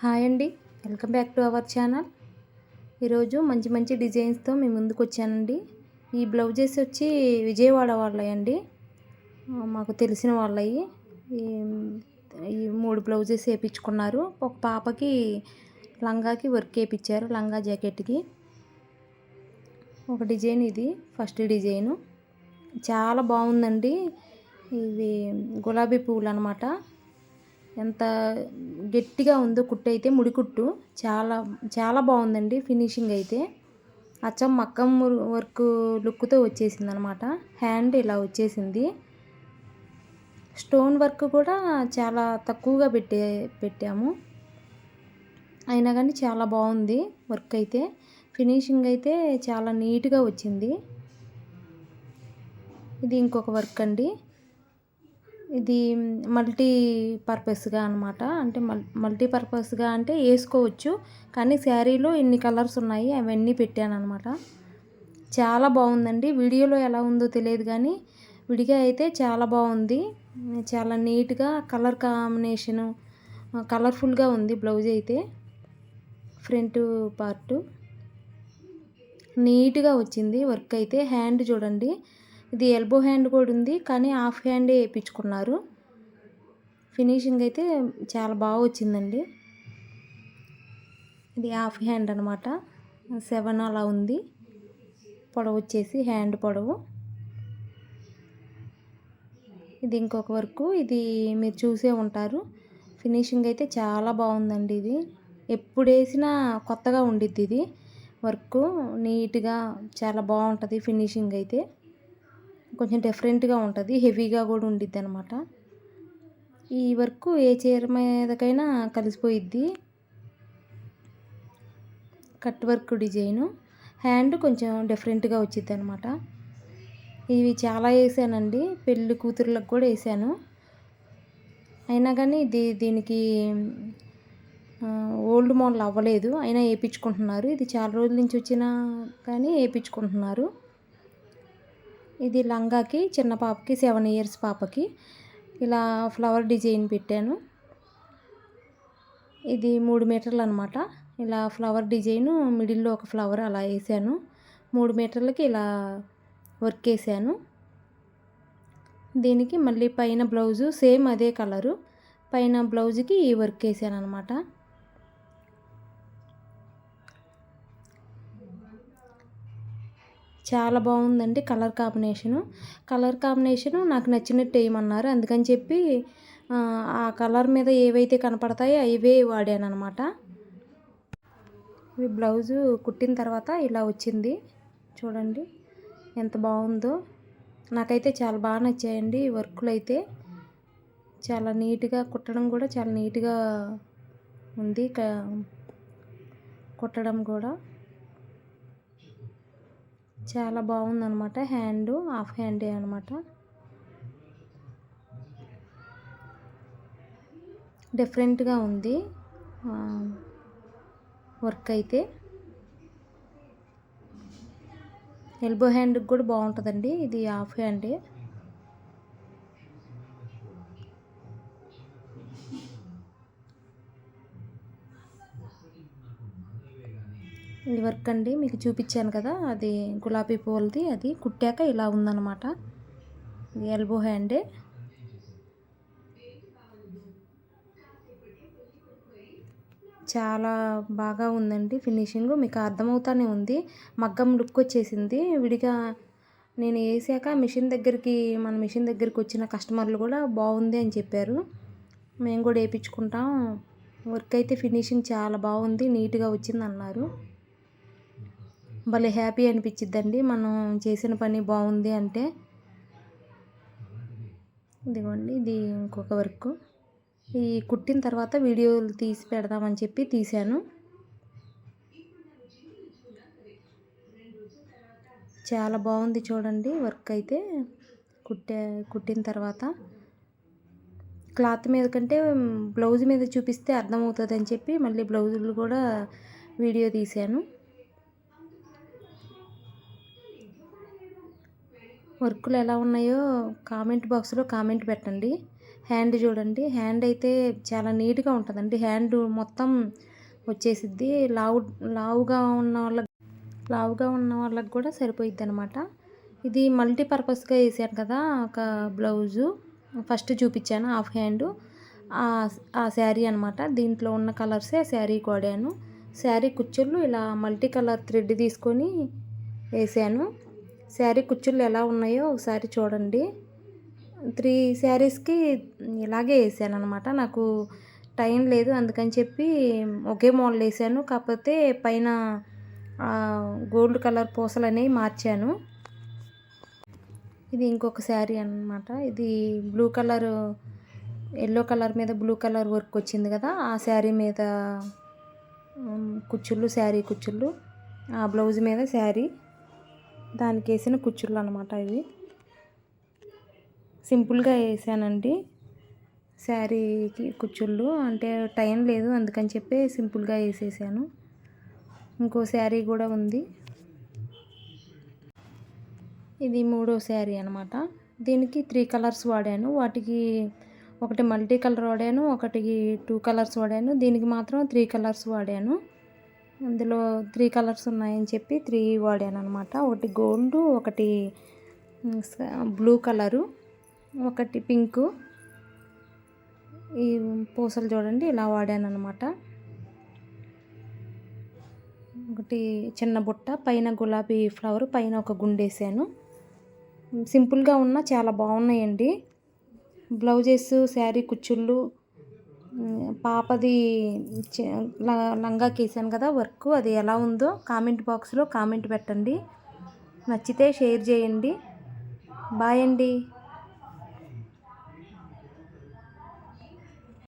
Hi అండి. Welcome back to our channel. ఈరోజు మంచి మంచి డిజైన్స్తో మీ ముందుకు వచ్చానండి. ఈ బ్లౌజెస్ వచ్చి విజయవాడ వాళ్ళయండి. మాకు తెలిసిన వాళ్ళవి ఈ ఈ మూడు బ్లౌజెస్ వేయించుకున్నారు ఒక పాపకి లంగాకి వర్క్ వేయించారు లంగా జాకెట్కి. ఒక డిజైన్ ఇది ఫస్ట్ డిజైను. చాలా బాగుందండి. ఇవి గులాబీ పువ్వులు అనమాట ఎంత గట్టిగా ఉందో కుట్టు అయితే ముడి కుట్టు. చాలా చాలా బాగుందండి ఫినిషింగ్ అయితే. అచ్చం మక్కం వర్క్ లుక్తో వచ్చేసింది అనమాట హ్యాండ్ ఇలా వచ్చేసింది. స్టోన్ వర్క్ కూడా చాలా తక్కువగా పెట్టే పెట్టాము. అయినా కానీ చాలా బాగుంది వర్క్ అయితే. ఫినిషింగ్ అయితే చాలా నీట్గా వచ్చింది. ఇది ఇంకొక వర్క్ అండి. ఇది మల్టీ పర్పస్గా అనమాట అంటే మల్ మల్టీ పర్పస్గా అంటే వేసుకోవచ్చు. కానీ శారీలో ఇన్ని కలర్స్ ఉన్నాయి అవన్నీ పెట్టాను అనమాట చాలా బాగుందండి. వీడియోలో ఎలా ఉందో తెలియదు కానీ విడిగా అయితే చాలా బాగుంది. చాలా నీట్గా కలర్ కాంబినేషను కలర్ఫుల్గా ఉంది బ్లౌజ్ అయితే. Front part. నీట్గా వచ్చింది వర్క్ అయితే. హ్యాండ్ చూడండి. ఇది ఎల్బో హ్యాండ్ కూడా ఉంది కానీ హాఫ్ హ్యాండే వేయించుకున్నారు. ఫినిషింగ్ అయితే చాలా బాగా వచ్చిందండి. ఇది హాఫ్ హ్యాండ్ అనమాట సెవెన్ అలా ఉంది. పొడవు వచ్చేసి హ్యాండ్ పొడవు. ఇది ఇంకొక వర్క్ ఇది మీరు చూసే ఉంటారు. ఫినిషింగ్ అయితే చాలా బాగుందండి ఇది. ఎప్పుడు వేసినా కొత్తగా ఉండిద్ది ఇది. వర్క్ నీట్గా చాలా బాగుంటుంది ఫినిషింగ్ అయితే. కొంచెం డిఫరెంట్గా ఉంటుంది హెవీగా కూడా ఉండిద్ది అనమాట ఈ వర్క్ ఏ చీర మీదకైనా కలిసిపోయిద్ది. కట్ వర్క్ డిజైను హ్యాండ్ కొంచెం డిఫరెంట్గా వచ్చింది అనమాట ఇవి చాలా వేసానండి పెళ్ళి కూతుర్లకు కూడా వేసాను. అయినా కానీ ఇది దీనికి ఓల్డ్ మోడల్ అవ్వలేదు. అయినా వేయించుకుంటున్నారు. ఇది చాలా రోజుల నుంచి వచ్చినా కానీ వేయించుకుంటున్నారు. ఇది లంగాకి చిన్న పాపకి సెవెన్ ఇయర్స్ పాపకి. ఇలా ఫ్లవర్ డిజైన్ పెట్టాను. ఇది మూడు మీటర్లు అనమాట ఇలా ఫ్లవర్ డిజైను మిడిల్లో ఒక ఫ్లవర్ అలా వేసాను. మూడు మీటర్లకి ఇలా వర్క్ వేసాను. దీనికి మళ్ళీ పైన బ్లౌజు సేమ్ అదే కలరు పైన బ్లౌజ్కి ఈ వర్క్ వేసాను అనమాట చాలా బాగుందండి కలర్ కాంబినేషను. కలర్ కాంబినేషను నాకు నచ్చినట్టు వేయమన్నారు అందుకని చెప్పి ఆ కలర్ మీద ఏవైతే కనపడతాయో అవే వాడాను అనమాట ఈ బ్లౌజు కుట్టిన తర్వాత ఇలా వచ్చింది. చూడండి ఎంత బాగుందో. నాకైతే చాలా బాగా నచ్చాయండి ఈ వర్కులు అయితే చాలా నీట్గా కుట్టడం కూడా చాలా నీట్గా ఉంది కుట్టడం కూడా. చాలా బాగుందనమాట హ్యాండ్ హాఫ్ హ్యాండే అనమాట డిఫరెంట్గా ఉంది. వర్క్ అయితే ఎల్బో హ్యాండ్కి కూడా బాగుంటుందండి. ఇది హాఫ్ హ్యాండే. ఇది వర్క్ అండి. మీకు చూపించాను కదా అది గులాబీ పూలది అది కుట్టాక ఇలా ఉందన్నమాట. ఇది ఎల్బో హ్యాండే. చాలా బాగా ఉందండి ఫినిషింగ్. మీకు అర్థమవుతానే ఉంది. మగ్గం లుక్ వచ్చేసింది. విడిగా నేను వేసాక మిషన్ దగ్గరికి మన మిషన్ దగ్గరికి వచ్చిన కస్టమర్లు కూడా బాగుంది అని చెప్పారు. మేము కూడా వేయించుకుంటాం. వర్క్ అయితే ఫినిషింగ్ చాలా బాగుంది. నీట్గా వచ్చింది అన్నారు భలే హ్యాపీ అనిపించిద్దండి మనం చేసిన పని బాగుంది అంటే. ఇదిగోండి ఇది ఇంకొక వర్క్. ఈ కుట్టిన తర్వాత వీడియోలు తీసి పెడదామని చెప్పి తీశాను. చాలా బాగుంది చూడండి వర్క్ అయితే. కుట్టే కుట్టిన తర్వాత. క్లాత్ మీద కంటే బ్లౌజ్ మీద చూపిస్తే అర్థమవుతుంది అని చెప్పి మళ్ళీ బ్లౌజులు కూడా వీడియో తీశాను. వర్కులు ఎలా ఉన్నాయో కామెంట్ బాక్స్లో కామెంట్ పెట్టండి. హ్యాండ్ చూడండి. హ్యాండ్ అయితే చాలా నీట్గా ఉంటుందండి. హ్యాండ్ మొత్తం వచ్చేసిద్ది. లావు లావుగా ఉన్న వాళ్ళకి లావుగా ఉన్న వాళ్ళకి కూడా సరిపోయిద్ది అనమాట ఇది మల్టీపర్పస్గా వేసాను కదా ఒక బ్లౌజు. ఫస్ట్ చూపించాను హాఫ్ హ్యాండ్. ఆ శారీ అనమాట దీంట్లో ఉన్న కలర్సే శారీ కొడాను. శారీ కుచ్చుళ్ళు ఇలా మల్టీ కలర్ థ్రెడ్ తీసుకొని వేసాను. శారీ కుచ్చుళ్ళు ఎలా ఉన్నాయో ఒకసారి చూడండి. త్రీ శారీస్కి ఇలాగే వేసాను అనమాట నాకు టైం లేదు అందుకని చెప్పి ఒకే మోడల్ వేసాను. కాకపోతే పైన గోల్డ్ కలర్ పూసలు అనేవి మార్చాను. ఇది ఇంకొక శారీ అనమాట ఇది బ్లూ కలర్ ఎల్లో కలర్ మీద బ్లూ కలర్ వర్క్ వచ్చింది కదా ఆ శారీ మీద కుచ్చుళ్ళు శారీ కుచ్చుళ్ళు ఆ బ్లౌజ్ మీద శారీ. దానికి వేసిన కుచ్చుళ్ళు అనమాట ఇవి. సింపుల్గా వేసానండి. శారీకి కుచ్చుళ్ళు అంటే టైం లేదు అందుకని చెప్పి సింపుల్గా వేసేసాను. ఇంకో శారీ కూడా ఉంది. ఇది మూడో శారీ అనమాట దీనికి త్రీ కలర్స్ వాడాను. వాటికి ఒకటి మల్టీ కలర్ వాడాను ఒకటి టూ కలర్స్ వాడాను. దీనికి మాత్రం త్రీ కలర్స్ వాడాను. అందులో త్రీ కలర్స్ ఉన్నాయని చెప్పి త్రీ వాడాను అనమాట ఒకటి గోల్డ్ ఒకటి బ్లూ కలరు ఒకటి పింకు. ఈ పూసలు చూడండి ఇలా వాడాను అనమాట ఒకటి చిన్న బుట్ట పైన గులాబీ ఫ్లవర్ పైన ఒక గుండేసాను సింపుల్గా ఉన్న చాలా బాగున్నాయండి. బ్లౌజెస్ శారీ కుచ్చుళ్ళు పాపది లంగాకి వేసాను కదా వర్క్ అది ఎలా ఉందో కామెంట్ బాక్స్లో కామెంట్ పెట్టండి. నచ్చితే షేర్ చేయండి. బాయ్ అండి.